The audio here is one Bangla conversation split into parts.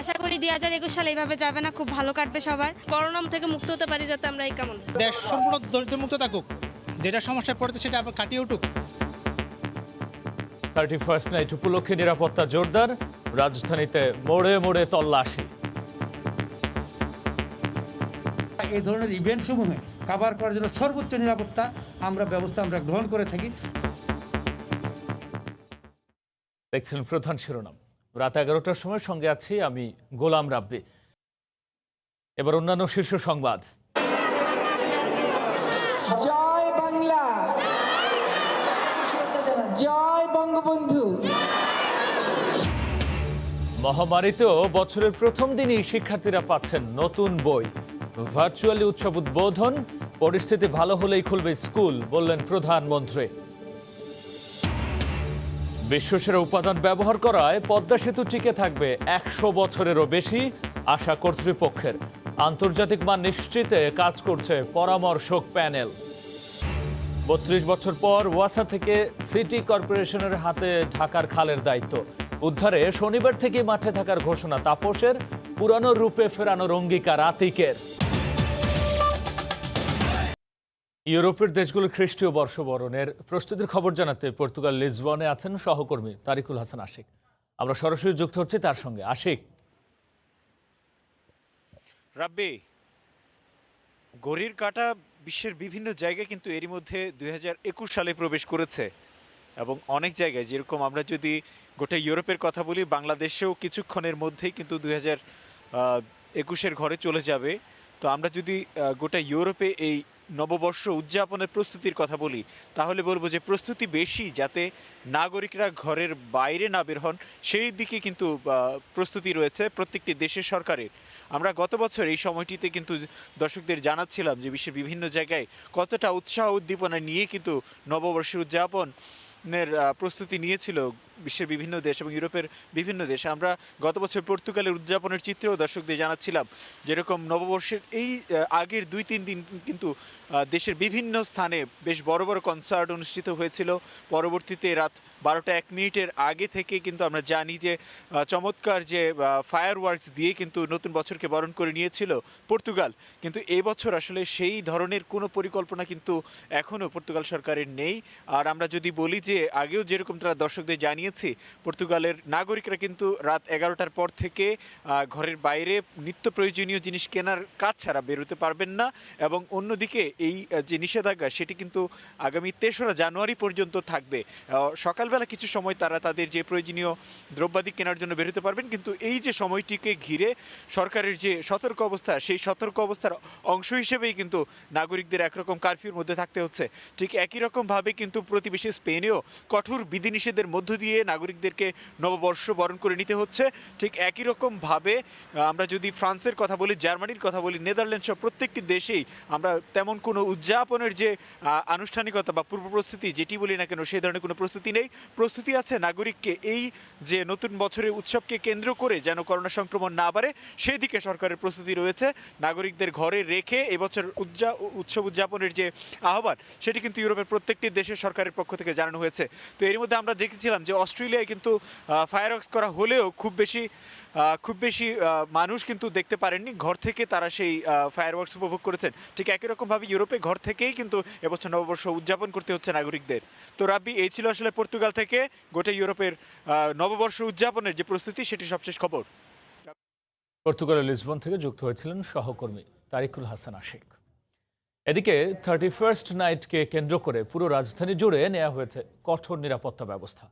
আশা করি দুই হাজার একুশ সালে এইভাবে যাবে না খুব ভালো কাটবে সবার। করোনা থেকে মুক্ত হতে পারি যাতে আমরা এই কামনা দেশ সম্পূর্ণ দরিদ্র মুক্ত থাকুক যেটা সমস্যায় পড়েছে সেটা আবার কাটিয়ে উঠুক। থার্টি ফার্স্ট নাইট উপলক্ষে নিরাপত্তা জোরদার রাজধানীতে মোড়ে মোড়ে তল্লাশি। এই ধরনের ইভেন্ট সমূহে কাভার করার জন্য সর্বোচ্চ নিরাপত্তা আমরা ব্যবস্থা আমরা গ্রহণ করে থাকি। দেখছেন প্রধান শিরোনাম। রাত এগারোটার সময় সঙ্গে আছি আমি গোলাম রাব্বি। এবার অন্যান্য শীর্ষ সংবাদ। জয় বাংলা। জয় বঙ্গবন্ধু। মহামারীতেও বছরের প্রথম দিনই শিক্ষার্থীরা পাচ্ছেন নতুন বই। ভার্চুয়ালি উৎসব উদ্বোধন পরিস্থিতি ভালো হলেই খুলবে স্কুল বললেন প্রধানমন্ত্রী। বিশ্বসেরা উপাদান ব্যবহার করায় পদ্মা সেতু টিকে থাকবে একশো বছরেরও বেশি, আশা কর্তৃপক্ষের। আন্তর্জাতিক মান নিশ্চিতে কাজ করছে পরামর্শক প্যানেল। বত্রিশ বছর পর ওয়াসা থেকে সিটি কর্পোরেশনের হাতে ঢাকার খালের দায়িত্ব। উদ্ধারে শনিবার থেকে মাঠে থাকার ঘোষণা তাপসের, পুরানো রূপে ফেরানোর অঙ্গীকার আতিকের। ইউরোপের দেশগুলোর খ্রিস্টীয় বর্ষবরণের প্রস্তুতির খবর জানাতে পর্তুগাল লিসবনে আছেন সহকর্মী তারিকুল হাসান আশিক। আমরা সরাসরি যুক্ত হচ্ছি তার সঙ্গে। আশিক। রাব্বি, ঘড়ির কাঁটা বিশ্বের বিভিন্ন জায়গায় কিন্তু এরই মধ্যে দুই হাজার একুশ সালে প্রবেশ করেছে। এবং অনেক জায়গায়, যেরকম আমরা যদি গোটা ইউরোপের কথা বলি, বাংলাদেশেও কিছুক্ষণের মধ্যেই কিন্তু দুই হাজার একুশের ঘরে চলে যাবে। তো আমরা যদি গোটা ইউরোপে এই নববর্ষ উদযাপনের প্রস্তুতির কথা বলি, তাহলে বলব যে প্রস্তুতি বেশি যাতে নাগরিকরা ঘরের বাইরে না বের হন, সেই দিকে কিন্তু প্রস্তুতি রয়েছে প্রত্যেকটি দেশের সরকারের। আমরা গত বছর এই সময়টিতে কিন্তু দর্শকদের জানাচ্ছিলাম যে বিশ্বের বিভিন্ন জায়গায় কতটা উৎসাহ উদ্দীপনা নিয়ে কিন্তু নববর্ষের উদযাপনের প্রস্তুতি নিয়েছিল বিশ্বের বিভিন্ন দেশ এবং ইউরোপের বিভিন্ন দেশ। আমরা গত বছর পর্তুগালের উদযাপনের চিত্রেও দর্শকদের জানাচ্ছিলাম। যেরকম নববর্ষের এই আগের দুই, তিন দিন কিন্তু দেশের বিভিন্ন স্থানে বেশ বড় বড় কনসার্ট অনুষ্ঠিত হয়েছিল। পরবর্তীতে রাত বারোটা এক মিনিটের আগে থেকে কিন্তু আমরা জানি যে চমৎকার যে ফায়ার ওয়ার্কস দিয়ে কিন্তু নতুন বছরকে বরণ করে নিয়েছিল পর্তুগাল। কিন্তু এবছর আসলে সেই ধরনের কোনো পরিকল্পনা কিন্তু এখনও পর্তুগাল সরকারের নেই। আর আমরা যদি বলি যে, আগেও যেরকম তারা দর্শকদের জানিয়েছি পর্তুগালের নাগরিকরা কিন্তু রাত এগারোটার পর থেকে ঘরের বাইরে নিত্য প্রয়োজনীয় জিনিস কেনার কাজ ছাড়া বেরোতে পারবেন না এবং অন্যদিকে এই যে নিষেধাজ্ঞা, সেটি কিন্তু আগামী তেসরা জানুয়ারি পর্যন্ত থাকবে। সকালবেলা কিছু সময় তারা তাদের যে প্রয়োজনীয় দ্রব্যাদি কেনার জন্য বেরোতে পারবেন, কিন্তু এই যে সময়টিকে ঘিরে সরকারের যে সতর্ক অবস্থা, সেই সতর্ক অবস্থার অংশ হিসেবেই কিন্তু নাগরিকদের একরকম কারফিউর মধ্যে থাকতে হচ্ছে। ঠিক একই রকমভাবে কিন্তু প্রতিবেশী স্পেনেও কঠোর বিধিনিষেধের মধ্য দিয়ে নাগরিকদেরকে নববর্ষ বরণ করে নিতে হচ্ছে। ঠিক একই রকমভাবে আহ, আমরা যদি ফ্রান্সের কথা বলি জার্মানির কথা বলি নেদারল্যান্ড সহ প্রত্যেকটি দেশেই আমরা তেমন কোনো উদযাপনের যে আনুষ্ঠানিকতা বা পূর্ব প্রস্তুতি যেটি বলি না কেন সেই ধরনের কোনো প্রস্তুতি নেই। প্রস্তুতি আছে নাগরিককে এই যে নতুন বছরের উৎসবকে কেন্দ্র করে যেন করোনা সংক্রমণ না বাড়ে সেই দিকে সরকারের প্রস্তুতি রয়েছে। নাগরিকদের ঘরে রেখে এবছর উদযা উৎসব উদযাপনের যে আহ্বান সেটি কিন্তু ইউরোপের প্রত্যেকটি দেশের সরকারের পক্ষ থেকে জানানো হয়েছে। তো এর মধ্যে আমরা দেখেছিলাম যে অস্ট্রেলিয়ায় কিন্তু ফায়ারওয়ার্কস করা হলেও খুব বেশি খুব বেশি মানুষ কিন্তু দেখতে পারেননি। ঘর থেকে তারা সেই ফায়ারওয়ার্কস উপভোগ করেছেন। ঠিক একই রকমভাবে ইউরোপে ঘর থেকেই কিন্তু এবছর নববর্ষ উদযাপন করতে হচ্ছে নাগরিকদের। তো রাব্বি, এই ছিল আসলে পর্তুগাল থেকে গোটা ইউরোপের নববর্ষ উদযাপনের যে প্রস্তুতি সেটি সবশেষ খবর। পর্তুগালের লিসবন থেকে যুক্ত হয়েছিলেন সহকর্মী তারিকুল হাসান আশিক। এদিকে থার্টি ফার্স্ট নাইটকে কেন্দ্র করে পুরো রাজধানী জুড়ে নেওয়া হয়েছে কঠোর নিরাপত্তা ব্যবস্থা।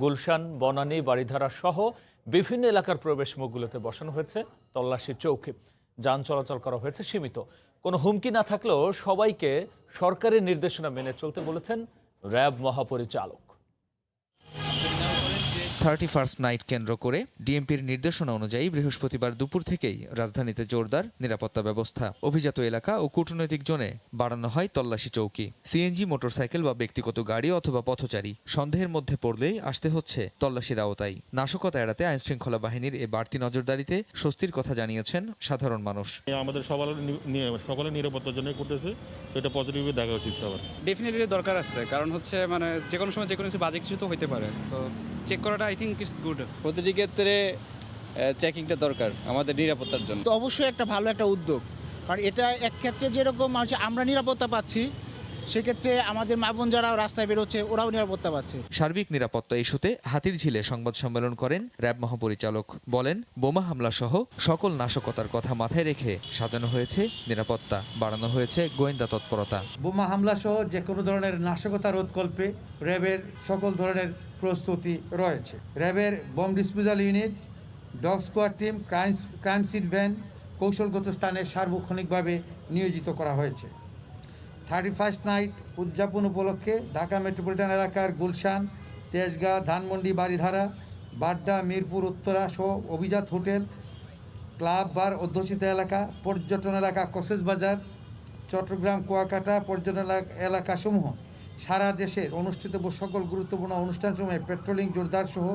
গুলশান, বনানী বাড়িধারা সহ বিভিন্ন এলাকার প্রবেশ মুখগুলোতে বসানো হয়েছে তল্লাশির চৌকি। যান চলাচল করা হয়েছে সীমিত। কোনো হুমকি না থাকলেও সবাইকে সরকারের নির্দেশনা মেনে চলতে বলেছেন র্যাব মহাপরিচালক। থার্টি ফার্স্ট নাইট কেন্দ্র করে ডিএমপির নির্দেশনা অনুযায়ী বৃহস্পতিবার দুপুর থেকেই রাজধানীতে জোরদার নিরাপত্তা ব্যবস্থা অভিজাত এলাকা ও কূটনৈতিক জোনে বাড়ানো হয় তল্লাশি চৌকি সিএনজি মোটরসাইকেল বা ব্যক্তিগত গাড়ি অথবা পথচারী। সন্দেহের মধ্যে পড়লেই আসতে হচ্ছে তল্লাশির আওতায়। নাশকতা এড়াতে আইনশৃঙ্খলা বাহিনীর এ বাড়তি নজরদারিতে স্বস্তির কথা জানিয়েছেন সাধারণ মানুষ। আমাদের সবার সকলের নিরাপত্তার জন্য করতেছে সেটা পজিটিভলি দেখা উচিত সবার। ডেফিনেটলি দরকার আছে কারণ হচ্ছে মানে যে কোনো সময় যে কোনো কিছু বাজে কিছু তো হইতে পারে তো চেক করাটা আই থিঙ্ক ইটস গুড প্রতিটি ক্ষেত্রে চেকিংটা দরকার আমাদের নিরাপত্তার জন্য। তো অবশ্যই একটা ভালো একটা উদ্যোগ। কারণ এটা এক ক্ষেত্রে যেরকম মানুষ আমরা নিরাপত্তা পাচ্ছি সেক্ষেত্রে আমাদের মা বোন যারা রাস্তায় বেরোচ্ছে ওরাও নিরাপত্তা পাচ্ছে। সার্বিক নিরাপত্তা ইস্যুতে হাতির ঝিলে সংবাদ সম্মেলন করেন র্যাব মহাপরিচালক। বলেন বোমা হামলা সহ সকল নাশকতার কথা মাথায় রেখে সাজানো হয়েছে নিরাপত্তা বাড়ানো হয়েছে গোয়েন্দা তৎপরতা। বোমা হামলা সহ যে কোনো ধরনের নাশকতা রোধকল্পে র্যাবের সকল ধরনের প্রস্তুতি রয়েছে। র্যাবের bomb disposal unit, dog squad team crime crime scene van কৌশলগত স্থানে সার্বক্ষণিকভাবে নিয়োজিত করা হয়েছে। থার্টি ফার্স্ট নাইট উদযাপন উপলক্ষে ঢাকা মেট্রোপলিটন এলাকার গুলশান তেজগাঁ ধানমন্ডি বাড়িধারা বাড্ডা, মিরপুর, উত্তরা সহ অভিজাত হোটেল, ক্লাব, বার, অধ্যুষিত এলাকা, পর্যটন এলাকা কসেস বাজার, চট্টগ্রাম, কুয়াকাটা পর্যটন এলাক- এলাকাসমূহ সারা দেশের অনুষ্ঠিতব্য সকল গুরুত্বপূর্ণ অনুষ্ঠান অনুষ্ঠানসমূহে পেট্রোলিং জোরদার সহ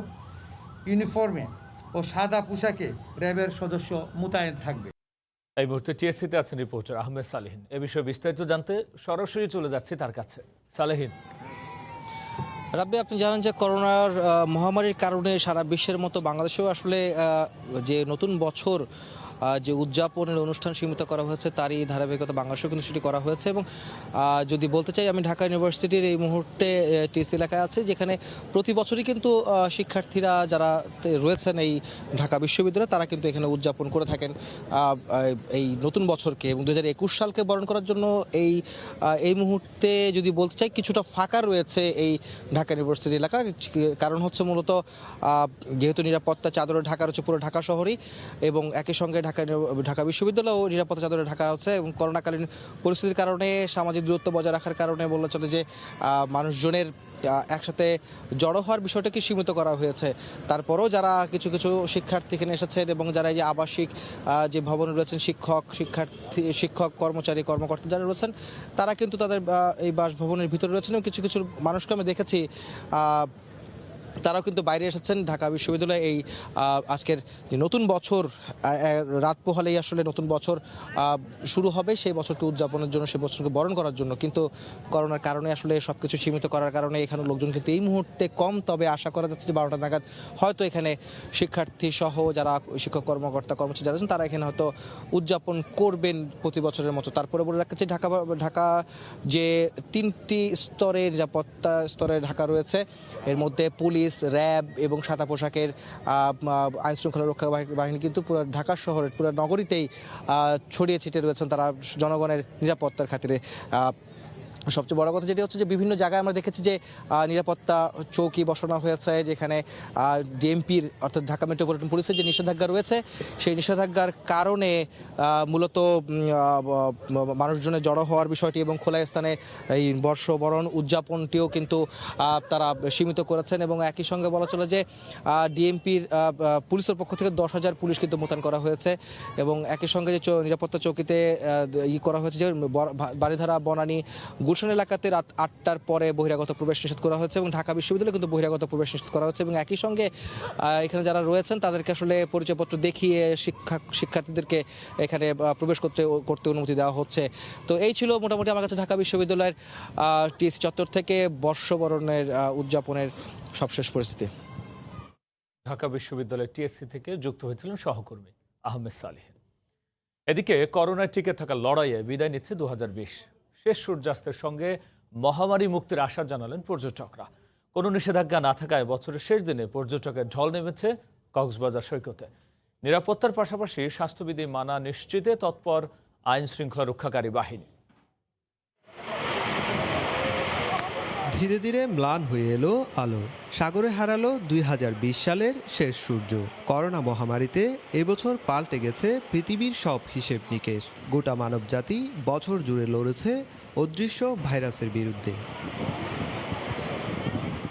ইউনিফর্মে ও সাদা পোশাকে র্যাবের সদস্য মোতায়েন থাকবে। এই মুহূর্তে টিএসসিতে আছেন রিপোর্টার আহমেদ সালেহিন। এ বিষয়ে বিস্তারিত জানতে সরাসরি চলে যাচ্ছি তার কাছে। সালেহিন। রাব্বি আপনি জানেন যে করোনার মহামারীর কারণে সারা বিশ্বের মতো বাংলাদেশেও আসলে যে নতুন বছর যে উদযাপনের অনুষ্ঠান সীমিত করা হয়েছে, তারই ধারাবাহিকতা বাংলাদেশেও কিন্তু সেটি করা হয়েছে এবং যদি বলতে চাই, আমি ঢাকা ইউনিভার্সিটির এই মুহূর্তে টিএস এলাকায় আছে, যেখানে প্রতি বছরই কিন্তু শিক্ষার্থীরা যারা রয়েছেন এই ঢাকা বিশ্ববিদ্যালয়ে, তারা কিন্তু এখানে উদযাপন করে থাকেন এই নতুন বছরকে এবং দু হাজার একুশ সালকে বরণ করার জন্য এই এই মুহূর্তে যদি বলতে চাই, কিছুটা ফাঁকা রয়েছে এই ঢাকা ইউনিভার্সিটি এলাকা কারণ হচ্ছে মূলত যেহেতু নিরাপত্তা চাদরে ঢাকা রয়েছে, পুরো ঢাকা শহরই এবং একই সঙ্গে ঢাকা ঢাকা বিশ্ববিদ্যালয়ও নিরাপত্তা চাদরে ঢাকা হচ্ছে এবং করোনাকালীন পরিস্থিতির কারণে, সামাজিক দূরত্ব বজায় রাখার কারণে বললে চলে যে মানুষজনের একসাথে জড়ো হওয়ার বিষয়টাকে সীমিত করা হয়েছে। তারপরেও যারা কিছু কিছু শিক্ষার্থী এখানে এসেছেন এবং যারা এই যে আবাসিক যে ভবন রয়েছেন শিক্ষক, শিক্ষার্থী, শিক্ষক, কর্মচারী, কর্মকর্তা যারা রয়েছেন, তারা কিন্তু তাদের এই বাসভবনের ভিতরে রয়েছেন এবং কিছু কিছু মানুষকে আমি দেখেছি তারাও কিন্তু বাইরে এসেছেন। ঢাকা বিশ্ববিদ্যালয়ে এই আজকের নতুন বছর রাত পোহালেই আসলে নতুন বছর শুরু হবে সেই বছরকে উদযাপনের জন্য, সেই বছরকে বরণ করার জন্য। কিন্তু করোনার কারণে আসলে সব কিছু সীমিত করার কারণে এখানে লোকজন কিন্তু এই মুহূর্তে কম, তবে আশা করা যাচ্ছে যে বারোটা নাগাদ হয়তো এখানে শিক্ষার্থী সহ যারা শিক্ষক, কর্মকর্তা, কর্মচারী যারা আছেন, তারা এখানে হয়তো উদযাপন করবেন প্রতি বছরের মতো। তারপরে বলে চাই, ঢাকা ঢাকা যে তিনটি স্তরে নিরাপত্তা স্তরে ঢাকা রয়েছে, এর মধ্যে পুলিশ র্যাব এবং সাদা পোশাকের আইন শৃঙ্খলা রক্ষা বাহি- বাহিনী কিন্তু পুরো ঢাকা শহরের, পুরো নগরীতেই ছড়িয়ে ছিটিয়ে রয়েছেন তারা জনগণের নিরাপত্তার খাতিরে। সবচেয়ে বড় কথা যেটি হচ্ছে যে বিভিন্ন জায়গায় আমরা দেখেছি যে নিরাপত্তা চৌকি বসানো হয়েছে, যেখানে ডিএমপির অর্থাৎ ঢাকা মেট্রোপলিটন পুলিশের যে নিষেধাজ্ঞা রয়েছে, সেই নিষেধাজ্ঞার কারণে মূলত মানুষজনের জড়ো হওয়ার বিষয়টি এবং খোলা স্থানে এই বর্ষবরণ উদযাপনটিও কিন্তু তারা সীমিত করেছেন এবং একই সঙ্গে বলা চলে যে ডিএমপির পুলিশের পক্ষ থেকে দশ হাজার পুলিশ কিন্তু মোতায়েন করা হয়েছে এবং একই সঙ্গে যে নিরাপত্তা চৌকিতে ই করা হয়েছে যে বারিধারা, বনানী গুলশান এলাকাতে রাত আটটার পরে বহিরাগত প্রবেশ নিষেধ করা হয়েছে এবং ঢাকা বিশ্ববিদ্যালয়ে কিন্তু বহিরাগত প্রবেশ নিষেধ করা হয়েছে এবং একই সঙ্গে এখানে যারা রয়েছেন তাদেরকে আসলে পরিচয়পত্র দেখিয়ে শিক্ষা, শিক্ষার্থীদেরকে এখানে প্রবেশ করতে করতে অনুমতি দেওয়া হচ্ছে। তো এই ছিল মোটামুটি আমার কাছে ঢাকা বিশ্ববিদ্যালয়ের টিএসসি চত্বর থেকে বর্ষবরণের উদযাপনের সবশেষ পরিস্থিতি। ঢাকা বিশ্ববিদ্যালয়ের টিএসসি থেকে যুক্ত হয়েছিলেন সহকর্মী আহমেদ সালেহিন এদিকে করোনায় টিকে থাকা লড়াইয়ে বিদায় নিচ্ছে দু হাজার বিশ শেষ সূর্যাস্তের সঙ্গে মহামারী মুক্তির আশা জানালেন পর্যটকরা। কোনো নিষেধাজ্ঞা না থাকায় বছরের শেষ দিনে পর্যটকের ঢল নেমেছে কক্সবাজার সৈকতে। নিরাপত্তার পাশাপাশি স্বাস্থ্যবিধি মানা নিশ্চিতে তৎপর আইন শৃঙ্খলা রক্ষাকারী বাহিনী। ধীরে ধীরে ম্লান হয়ে এলো আলো। সাগরে হারালো দুই হাজার বিশ সালের শেষ সূর্য। করোনা মহামারীতে এবছর পাল্টে গেছে পৃথিবীর সব হিসেব নিকেশ। গোটা মানবজাতি বছর জুড়ে লড়েছে অদৃশ্য ভাইরাসের বিরুদ্ধে।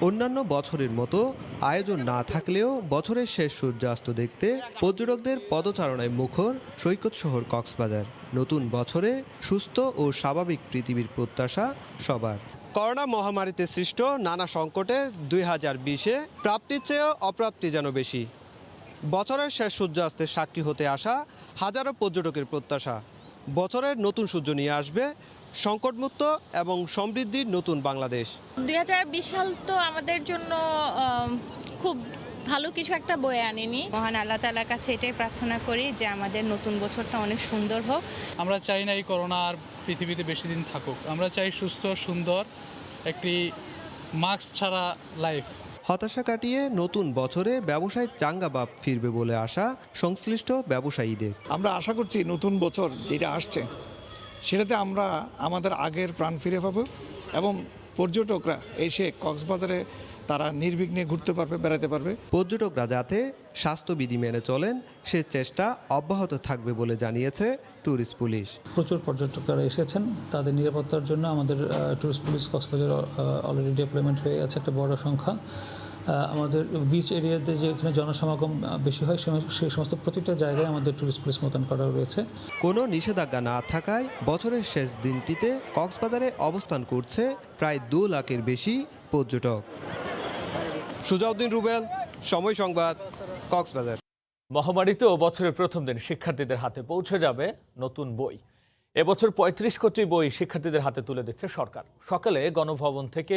অন্যান্য বছরের মতো আয়োজন না থাকলেও বছরের শেষ সূর্যাস্ত দেখতে পর্যটকদের পদচারণায় মুখর সৈকত শহর কক্সবাজার। নতুন বছরে সুস্থ ও স্বাভাবিক পৃথিবীর প্রত্যাশা সবার। করোনা মহামারীতে সৃষ্ট নানা সংকটে দুই হাজার বিশে প্রাপ্তির চেয়েও অপ্রাপ্তি যেন বেশি। বছরের শেষ সূর্যাস্তের সাক্ষী হতে আসা হাজারো পর্যটকের প্রত্যাশা। বছরের নতুন সূর্য নিয়ে আসবে সংকটমুক্ত এবং সমৃদ্ধির নতুন বাংলাদেশ। দুই হাজার বিশ সাল তো আমাদের জন্য খুব ভালো কিছু একটা বয়ে আনেনি। মহান আল্লাহ তালার কাছে এটাই প্রার্থনা করি যে আমাদের নতুন বছরটা অনেক সুন্দর হোক। আমরা চাই না এই করোনা আর পৃথিবীতে বেশি দিন থাকুক। আমরা চাই সুস্থ সুন্দর একটি মাস্ক ছাড়া লাইফ। হতাশা কাটিয়ে নতুন বছরে ব্যবসায় চাঙ্গা বাপ ফিরবে বলে আশা সংশ্লিষ্ট ব্যবসায়ীদের। আমরা আশা করছি নতুন বছর যেটা আসছে সেটাতে আমরা আমাদের আগের প্রাণ ফিরে পাবো এবং পর্যটকরা এসে কক্সবাজারে তারা নির্বিঘ্নে ঘুরতে পারবে বেড়াতে পারবে। পর্যটকরা যাতে স্বাস্থ্যবিধি মেনে চলেন সে চেষ্টা অব্যাহত থাকবে বলে জানিয়েছে ট্যুরিস্ট পুলিশ। প্রচুর পর্যটকরা এসেছেন। তাদের নিরাপত্তার জন্য আমাদের tourist police Cox's Bazar already development হয়ে গেছে একটা বড় সংখ্যা। আমাদের বিচ এরিয়াতে যেখানে জনসমাগম বেশি হয় সেই সমস্ত প্রতিটা জায়গায় আমাদের টুরিস্ট পুলিশ মোতায়েন করা রয়েছে। কোনো নিষেধাজ্ঞা না থাকায় বছরের শেষ দিনটিতে কক্সবাজারে অবস্থান করছে প্রায় দু লাখের বেশি পর্যটক। সুজাউদ্দিন রুবেল, সময় সংবাদ, কক্সবাজার। মহামারীতেও বছরের প্রথম দিন শিক্ষার্থীদের হাতে পৌঁছে যাবে নতুন বই। এবছর পঁয়ত্রিশ কোটি বই শিক্ষার্থীদের হাতে তুলে দিচ্ছে সরকার। সকালে গণভবন থেকে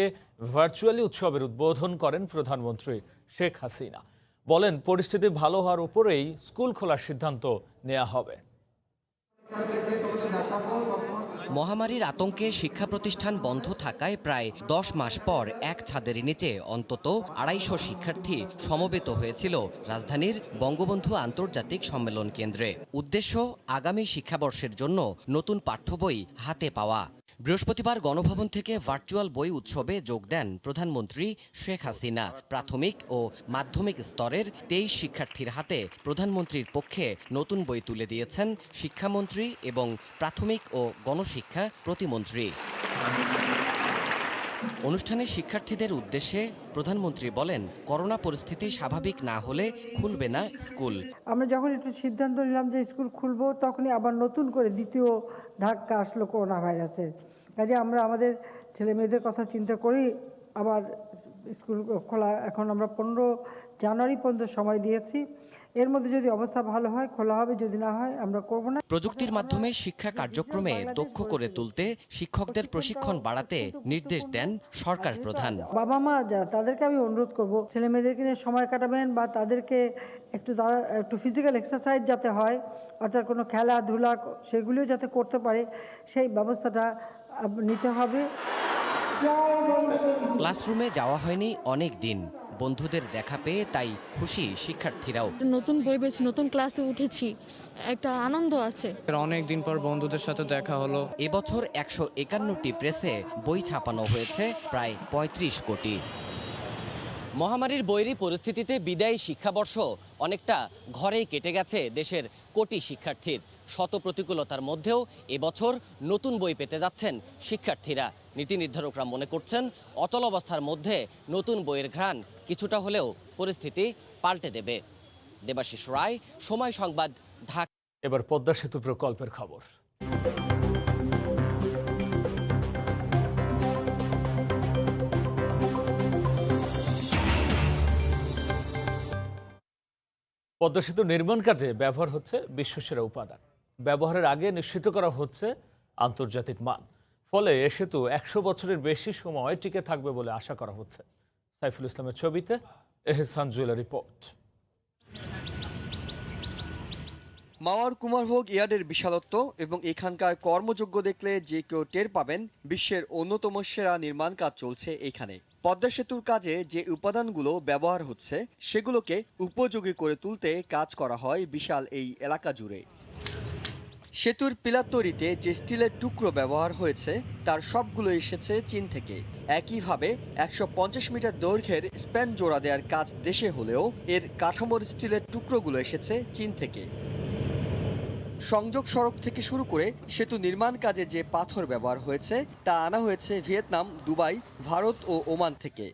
ভার্চুয়ালি উৎসবের উদ্বোধন করেন প্রধানমন্ত্রী শেখ হাসিনা। বলেন, পরিস্থিতি ভালো হওয়ার উপরেই স্কুল খোলার সিদ্ধান্ত নেওয়া হবে। মহামারীর আতঙ্কে শিক্ষা প্রতিষ্ঠান বন্ধ থাকায় প্রায় দশ মাস পর এক ছাদের নিচে অন্তত আড়াইশো শিক্ষার্থী সমবেত হয়েছিল রাজধানীর বঙ্গবন্ধু আন্তর্জাতিক সম্মেলন কেন্দ্রে। উদ্দেশ্য, আগামী শিক্ষাবর্ষের জন্য নতুন পাঠ্য বই হাতে পাওয়া। বৃহস্পতিবার গণভবন থেকে ভার্চুয়াল বই উৎসবে যোগ দেন প্রধানমন্ত্রী শেখ হাসিনা। প্রাথমিক ও মাধ্যমিক স্তরের তেইশ শিক্ষার্থীর হাতে প্রধানমন্ত্রীর পক্ষে নতুন বই তুলে দিয়েছেন শিক্ষামন্ত্রী এবং প্রাথমিক ও গণশিক্ষা প্রতিমন্ত্রী। অনুষ্ঠানে শিক্ষার্থীদের উদ্দেশ্যে প্রধানমন্ত্রী বলেন, করোনা পরিস্থিতি স্বাভাবিক না হলে খুলবে না স্কুল। আমরা যখন একটু সিদ্ধান্ত নিলাম যে স্কুল খুলবো, তখনই আবার নতুন করে দ্বিতীয় ধাক্কা আসলো করোনা ভাইরাসের। কাজে আমরা আমাদের ছেলে মেয়েদের কথা চিন্তা করি আবার স্কুল খোলা এখন আমরা পনেরো জানুয়ারি পর্যন্ত সময় দিয়েছি। এর মধ্যে যদি অবস্থা ভালো হয় খোলা হবে যদি না হয় আমরা করব না। প্রযুক্তির মাধ্যমে শিক্ষা কার্যক্রমে দক্ষ করে তুলতে শিক্ষকদের প্রশিক্ষণ বাড়াতে নির্দেশ দেন সরকার প্রধান। বাবা মা যারা তাদেরকে আমি অনুরোধ করব ছেলে মেয়েদেরকে নিয়ে সময় কাটাবেন বা তাদেরকে একটু তারা একটু ফিজিক্যাল এক্সারসাইজ যাতে হয় অর্থাৎ কোনো খেলাধুলা সেগুলিও যাতে করতে পারে সেই ব্যবস্থাটা নিতে হবে। ক্লাসরুমে যাওয়া হয়নি অনেক দিন। বন্ধুদের দেখা পেয়ে তাই খুশি শিক্ষার্থীরাও। নতুন বই বেছে নতুন ক্লাসে উঠেছি। একটা আনন্দ আছে। অনেক দিন পর বন্ধুদের সাথে দেখা হলো। এবছর একশো একান্নটি প্রেসে বই ছাপানো হয়েছে প্রায় ৩৫ কোটি। মহামারীর বৈরী পরিস্থিতিতে বিদায়ী শিক্ষাবর্ষ অনেকটা ঘরেই কেটে গেছে দেশের কোটি শিক্ষার্থীর। শত প্রতিকূলতার মধ্যেও এবছর নতুন বই পেতে যাচ্ছেন শিক্ষার্থীরা। নীতি নির্ধারকরা মনে করছেন, অচল অবস্থার মধ্যে নতুন বইয়ের ঘ্রাণ কিছুটা হলেও পরিস্থিতি পাল্টে দেবে। দেবাশিস রায়, সময় সংবাদ, ঢাকা। এবার পদ্মা সেতু প্রকল্পের খবর। পদ্মা সেতু নির্মাণ কাজে ব্যবহার হচ্ছে বিশ্বসেরা উপাদান। ব্যবহারের আগে নিশ্চিত করা হচ্ছে আন্তর্জাতিক মান। ফলে এ সেতু একশো বছরের বেশি সময় টিকে থাকবে বলে আশা করা হচ্ছে। সাইফুল ইসলামের ছবিতে এহসান জুয়েলার রিপোর্ট। মাওয়ার কুমারভোগ ইয়ার্ডের বিশালত্ব এবং এখানকার কর্মযোগ্য দেখলে যে কেউ টের পাবেন, বিশ্বের অন্যতম সেরা নির্মাণ কাজ চলছে এখানে। পদ্মা সেতুর কাজে যে উপাদানগুলো ব্যবহার হচ্ছে, সেগুলোকে উপযোগী করে তুলতে কাজ করা হয় বিশাল এই এলাকা জুড়ে। সেতুর পিলার তৈরিতে যে স্টিলের টুকরো ব্যবহার হয়েছে, তার সবগুলো এসেছে চীন থেকে। একইভাবে একশো পঞ্চাশ মিটার দৈর্ঘ্যের স্প্যান জোড়া দেওয়ার কাজ দেশে হলেও এর কাঠামোর স্টিলের টুকরোগুলো এসেছে চীন থেকে। সংযোগ সড়ক থেকে শুরু করে সেতু নির্মাণ কাজে যে পাথর ব্যবহার হয়েছে, তা আনা হয়েছে ভিয়েতনাম, দুবাই, ভারত ও ওমান থেকে।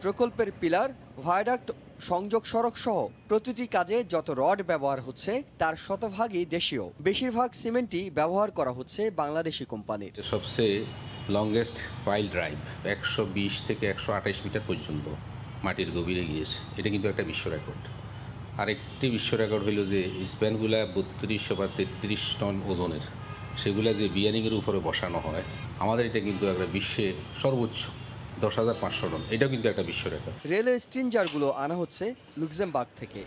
প্রকল্পের পিলার ভায়াডাক্ট সংযোগ সড়ক সহ প্রতিটি কাজে যত রড ব্যবহার হচ্ছে, তার শতভাগই দেশীয়। বেশিরভাগ সিমেন্টই ব্যবহার করা হচ্ছে বাংলাদেশি কোম্পানির। সবচেয়ে লংগেস্ট পাইল ড্রাইভ একশো বিশ থেকে একশো আঠাইশ মিটার পর্যন্ত মাটির গভীরে গিয়েছে। এটা কিন্তু একটা বিশ্ব রেকর্ড আরেকটি বিশ্ব রেকর্ড হইল যে, স্প্যানগুলা বত্রিশশো বা তেত্রিশ টন ওজনের। সেগুলা যে বিয়ারিংয়ের উপরে বসানো হয়, আমাদের এটা কিন্তু একটা বিশ্বে সর্বোচ্চ। দশ হাজার পাঁচশো টন এটাও কিন্তু একটা বিশ্ব রেকর্ড রেলওয়ে স্ট্রিঞ্জারগুলো আনা হচ্ছে লুক্সেমবার্গ থেকে।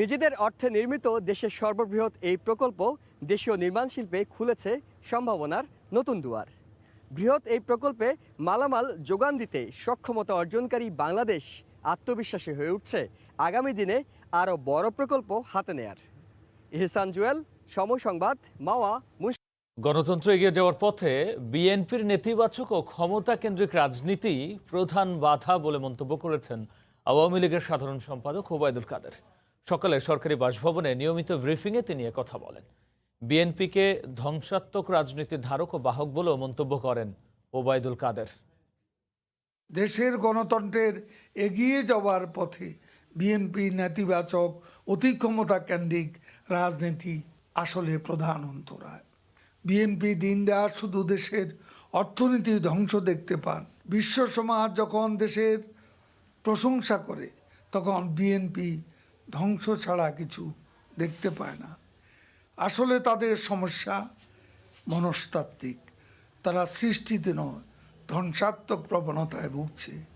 নিজেদের অর্থে নির্মিত দেশের সর্ববৃহৎ এই প্রকল্প দেশীয় নির্মাণ শিল্পে খুলেছে সম্ভাবনার নতুন দুয়ার। বৃহৎ এই প্রকল্পে মালামাল যোগান দিতে সক্ষমতা অর্জনকারী বাংলাদেশ আত্মবিশ্বাসী হয়ে উঠছে আগামী দিনে আরও বড় প্রকল্প হাতে নেয়ার। ইহসান জুয়েল সময় সংবাদ মাওয়া গণতন্ত্র এগিয়ে যাওয়ার পথে বিএনপির নেতিবাচক ও ক্ষমতা কেন্দ্রিক রাজনীতি প্রধান বাধা বলে মন্তব্য করেছেন আওয়ামী লীগের সাধারণ সম্পাদক ওবায়দুল কাদের। সকালে সরকারি বাসভবনে নিয়মিত ব্রিফিংয়ে তিনি কথা বলেন। বিএনপিকে ধ্বংসাত্মক রাজনীতির ধারক ও বাহক বলেও মন্তব্য করেন ওবায়দুল কাদের। দেশের গণতন্ত্রের এগিয়ে যাওয়ার পথে বিএনপি নেতিবাচক অতি ক্ষমতা কেন্দ্রিক রাজনীতি আসলে প্রধান অন্তরায়। বিএনপি দিনরা শুধু দেশের অর্থনীতি ধ্বংস দেখতে পান। বিশ্ব সমাজ যখন দেশের প্রশংসা করে, তখন বিএনপি ধ্বংস ছাড়া কিছু দেখতে পায় না। আসলে তাদের সমস্যা মনস্তাত্ত্বিক। তারা সৃষ্টিতে নয়, ধ্বংসাত্মক প্রবণতায় ভুগছে।